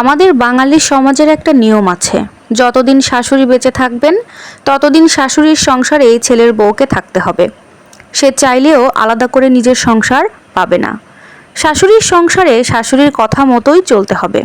আমাদের বাঙালি সমাজের একটা নিয়ম আছে, যতদিন শাশুড়ি বেঁচে থাকবেন, ততদিন শাশুড়ির সংসারে এই ছেলের বউকে থাকতে হবে। সে চাইলেও আলাদা করে নিজের সংসার পাবে না। শাশুড়ির সংসারে শাশুড়ির কথা মতোই চলতে হবে।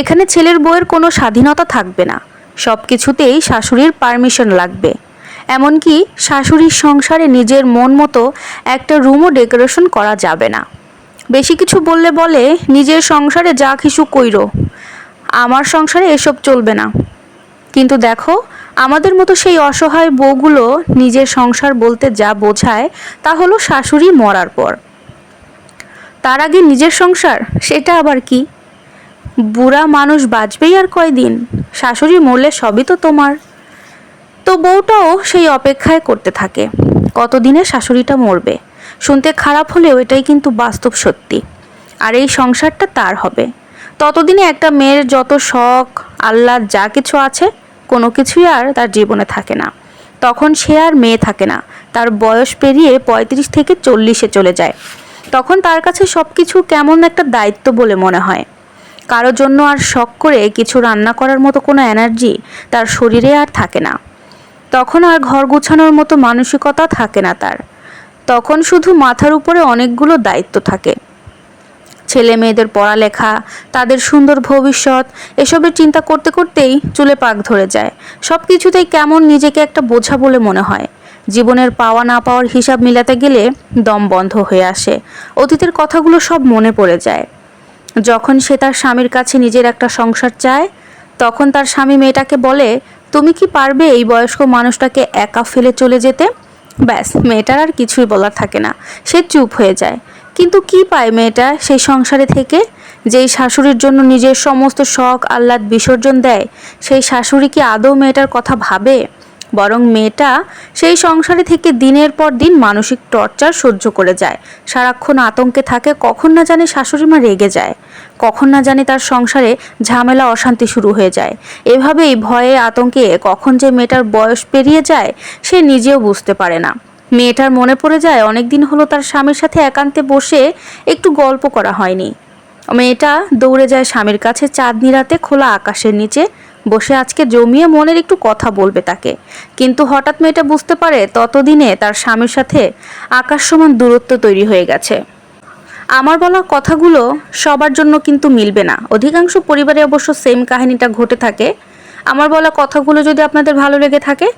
এখানে ছেলের বউয়ের কোনো স্বাধীনতা থাকবে না সব কিছুতেই শাশুড়ির পারমিশন লাগবে। এমনকি শাশুড়ির সংসারে নিজের মন মতো একটা রুমও ডেকোরেশন করা যাবে না। বেশি কিছু বললে বলে, নিজের সংসারে যা কিছু কইরো, আমার সংসারে এসব চলবে না। কিন্তু দেখো, আমাদের মতো সেই অসহায় বউগুলো নিজের সংসার বলতে যা বোঝায়, তা হলো শাশুড়ি মরার পর। তার আগে নিজের সংসার, সেটা আবার কি? বুড়া মানুষ বাঁচবেই আর কয়দিন? শাশুড়ি মরলে সবই তো তোমার। তো বউটাও সেই অপেক্ষায় করতে থাকে, কতদিনে শাশুড়িটা মরবে? শুনতে খারাপ হলেও এটাই কিন্তু বাস্তব সত্যি। আর এই সংসারটা তার হবে। ততদিনে একটা মেয়ের যত শখ আল্লাহ যা কিছু আছে, কোনো কিছুই আর তার জীবনে থাকে না। তখন সে আর মেয়ে থাকে না। তার বয়স পেরিয়ে পঁয়ত্রিশ থেকে চল্লিশে চলে যায়। তখন তার কাছে সব কিছু কেমন একটা দায়িত্ব বলে মনে হয়। কারও জন্য আর শখ করে কিছু রান্না করার মতো কোনো এনার্জি তার শরীরে আর থাকে না। তখন আর ঘর গোছানোর মতো মানসিকতা থাকে না তার। তখন শুধু মাথার উপরে অনেকগুলো দায়িত্ব থাকে। ছেলে মেয়েদের পড়ালেখা, তাদের সুন্দর ভবিষ্যৎ, এসবের চিন্তা করতে করতেই চুলে পাক ধরে যায়। সব কিছুতেই কেমন নিজেকে একটা বোঝা বলে মনে হয়। জীবনের পাওয়া না পাওয়ার হিসাব মিলাতে গেলে দম বন্ধ হয়ে আসে। অতীতের কথাগুলো সব মনে পড়ে যায়। যখন সে তার স্বামীর কাছে নিজের একটা সংসার চায়, তখন তার স্বামী মেয়েটাকে বলে, তুমি কি পারবে এই বয়স্ক মানুষটাকে একা ফেলে চলে যেতে? ব্যাস, মেয়েটার আর কিছুই বলার থাকে না। সে চুপ হয়ে যায়। কিন্তু কি পায় মেয়েটা সেই সংসারে থেকে? যেই শাশুড়ির জন্য নিজের সমস্ত শখ, আহ্লাদ, বিসর্জন দেয়, সেই শাশুড়ি কি আদৌ মেয়েটার কথা ভাবে? বরং মেয়েটা সেই সংসারে থেকে দিনের পর দিন মানসিক টর্চার সহ্য করে যায়। সারাক্ষণ আতঙ্কে থাকে, কখন না জানে শাশুড়ি মা রেগে যায়। কখন না জানে তার সংসারে ঝামেলা, অশান্তি শুরু হয়ে যায়। এভাবেই ভয়ে, আতঙ্কে কখন যে মেয়েটার বয়স পেরিয়ে যায়, সে নিজেও বুঝতে পারে না। মেয়েটার মনে পড়ে যায় অনেক দিন হলো তার স্বামীর সাথে একান্তে বসে একটু গল্প করা হয়নি। মেয়েটা দৌড়ে যায় স্বামীর কাছে চাঁদনি রাতে খোলা আকাশের নিচে। বসে আজকে জমিয়ে মনের একটু কথা বলবে তাকে। কিন্তু হঠাৎ মেয়েটা বুঝতে পারে ততদিনে তার স্বামীর সাথে আকাশ সমান দূরত্ব তৈরি হয়ে গেছে। আমার বলা কথাগুলো সবার জন্য কিন্তু মিলবে না। অধিকাংশ পরিবারে অবশ্য সেম কাহিনীটা ঘটে থাকে। আমার বলা কথাগুলো যদি আপনাদের ভালো লেগে থাকে,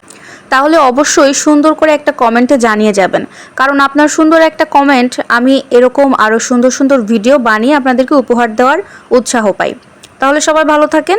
তাহলে অবশ্যই সুন্দর করে একটা কমেন্টে জানিয়ে যাবেন। কারণ আপনার সুন্দর একটা কমেন্ট আমি এরকম আরও সুন্দর সুন্দর ভিডিও বানিয়ে আপনাদেরকে উপহার দেওয়ার উৎসাহ পাই। তাহলে সবাই ভালো থাকেন।